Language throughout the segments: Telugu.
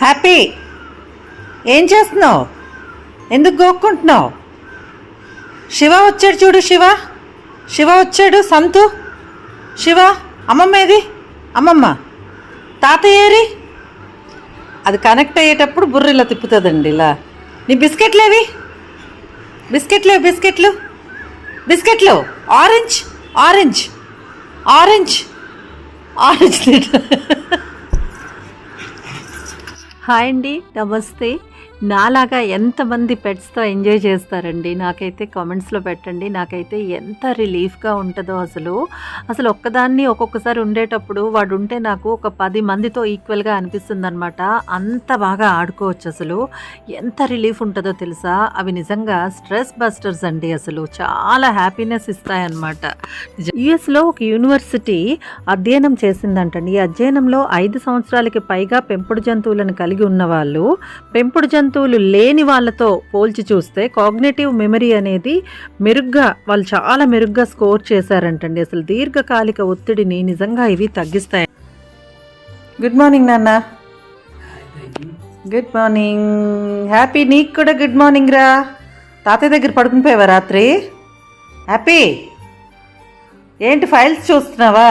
హ్యాపీ ఏం చేస్తున్నావు? ఎందుకు గోక్కుంటున్నావు? శివ వచ్చాడు చూడు శివ. శివ వచ్చాడు. సంతు. శివ అమ్మమ్మ ఏది? అమ్మమ్మ. తాతయ్య ఏరి? అది కనెక్ట్ అయ్యేటప్పుడు బుర్ర ఇలా తిప్పుతుందండి ఇలా. నీ బిస్కెట్లు ఏవి? బిస్కెట్లు బిస్కెట్లు. బిస్కెట్లు. Orange orange. Orange. Orange hi అండి నమస్తే. నాలాగా ఎంతమంది పెట్స్తో ఎంజాయ్ చేస్తారండి? నాకైతే కామెంట్స్లో పెట్టండి. నాకైతే ఎంత రిలీఫ్గా ఉంటుందో అసలు. అసలు ఒక్కదాన్ని ఒక్కొక్కసారి ఉండేటప్పుడు వాడు ఉంటే నాకు ఒక పది మందితో ఈక్వల్గా అనిపిస్తుంది అనమాట అంత బాగా ఆడుకోవచ్చు అసలు. ఎంత రిలీఫ్ ఉంటుందో తెలుసా? అవి నిజంగా స్ట్రెస్ బస్టర్స్ అండి అసలు. చాలా హ్యాపీనెస్ ఇస్తాయన్నమాట. యుఎస్లో ఒక యూనివర్సిటీ అధ్యయనం చేసిందంటండి. ఈ అధ్యయనంలో ఐదు సంవత్సరాలకి పైగా పెంపుడు జంతువులను కలిగి ఉన్న వాళ్ళు పెంపుడు జంతువులు లేని వాళ్ళతో పోల్చి చూస్తే కాగ్నేటివ్ మెమరీ అనేది మెరుగ్గా వాళ్ళు చాలా మెరుగ్గా స్కోర్ చేశారంటండి. అసలు దీర్ఘకాలిక ఒత్తిడిని నిజంగా ఇవి తగ్గిస్తాయి? గుడ్ మార్నింగ్ నాన్న. గుడ్ మార్నింగ్ హ్యాపీ నీకు కూడా గుడ్ మార్నింగ్ రా. తాతయ్య దగ్గర పడుకునిపోయావా రాత్రి? హ్యాపీ ఏంటి ఫైల్స్ చూస్తున్నావా?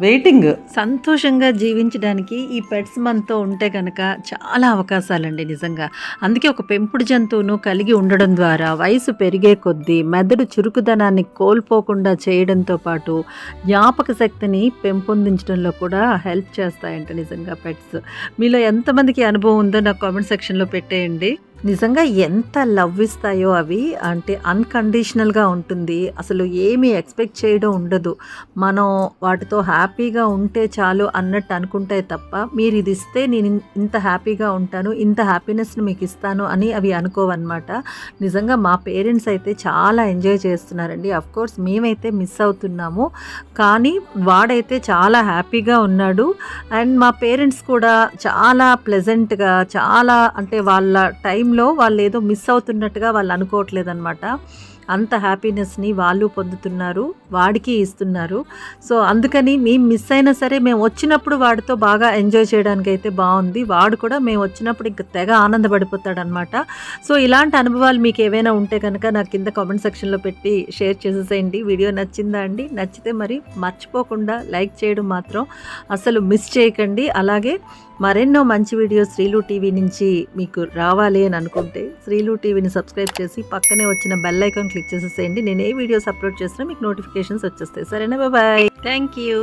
వెయిటింగ్. సంతోషంగా జీవించడానికి ఈ పెట్స్ మనతో ఉంటే కనుక చాలా అవకాశాలండి నిజంగా. అందుకే ఒక పెంపుడు జంతువును కలిగి ఉండడం ద్వారా వయసు పెరిగే కొద్దీ మెదడు చురుకుదనాన్ని కోల్పోకుండా చేయడంతో పాటు జ్ఞాపక శక్తిని పెంపొందించడంలో కూడా హెల్ప్ చేస్తాయంట నిజంగా పెట్స్. మీలో ఎంతమందికి అనుభవం ఉందో నాకు కామెంట్ సెక్షన్లో పెట్టేయండి. నిజంగా ఎంత లవ్ ఇస్తాయో అవి అంటే అన్కండిషనల్గా ఉంటుంది. అసలు ఏమీ ఎక్స్పెక్ట్ చేయడం ఉండదు. మనం వాటితో హ్యాపీగా ఉంటే చాలు అన్నట్టు అనుకుంటే తప్ప మీరు ఇది ఇస్తే నేను ఇంత హ్యాపీగా ఉంటాను ఇంత హ్యాపీనెస్ని మీకు ఇస్తాను అని అవి అనుకోవన్నమాట. నిజంగా మా పేరెంట్స్ అయితే చాలా ఎంజాయ్ చేస్తున్నారండి. కోర్స్ మేమైతే మిస్ అవుతున్నాము. కానీ వాడైతే చాలా హ్యాపీగా ఉన్నాడు. అండ్ మా పేరెంట్స్ కూడా చాలా ప్లెజెంట్గా చాలా అంటే వాళ్ళ టైం టైంలో వాళ్ళు ఏదో మిస్ అవుతున్నట్టుగా వాళ్ళు అనుకోవట్లేదు అనమాట అంత హ్యాపీనెస్ని వాళ్ళు పొందుతున్నారు వాడికి ఇస్తున్నారు. సో అందుకని మేము మిస్ అయినా సరే మేము వచ్చినప్పుడు వాడితో బాగా ఎంజాయ్ చేయడానికి అయితే బాగుంది. వాడు కూడా మేము వచ్చినప్పుడు ఇంకా తెగ ఆనందపడిపోతాడనమాట. సో ఇలాంటి అనుభవాలు మీకు ఏవైనా ఉంటే కనుక నాకు కింద కామెంట్ సెక్షన్లో పెట్టి షేర్ చేసేసేయండి. వీడియో నచ్చిందా అండి? నచ్చితే మరి మర్చిపోకుండా లైక్ చేయడం మాత్రం అసలు మిస్ చేయకండి. అలాగే మరెన్నో మంచి వీడియోస్ శ్రీలు టీవీ నుంచి మీకు రావాలి అని అనుకుంటే శ్రీలు టీవీని సబ్స్క్రైబ్ చేసి పక్కనే వచ్చిన బెల్ ఐకాన్ క్లిక్ చేసేసేయండి నేను ఏ వీడియోస్ అప్లోడ్ చేసినా మీకు నోటిఫికేషన్స్ వచ్చేస్తాయి. సరేనా? Bye thank you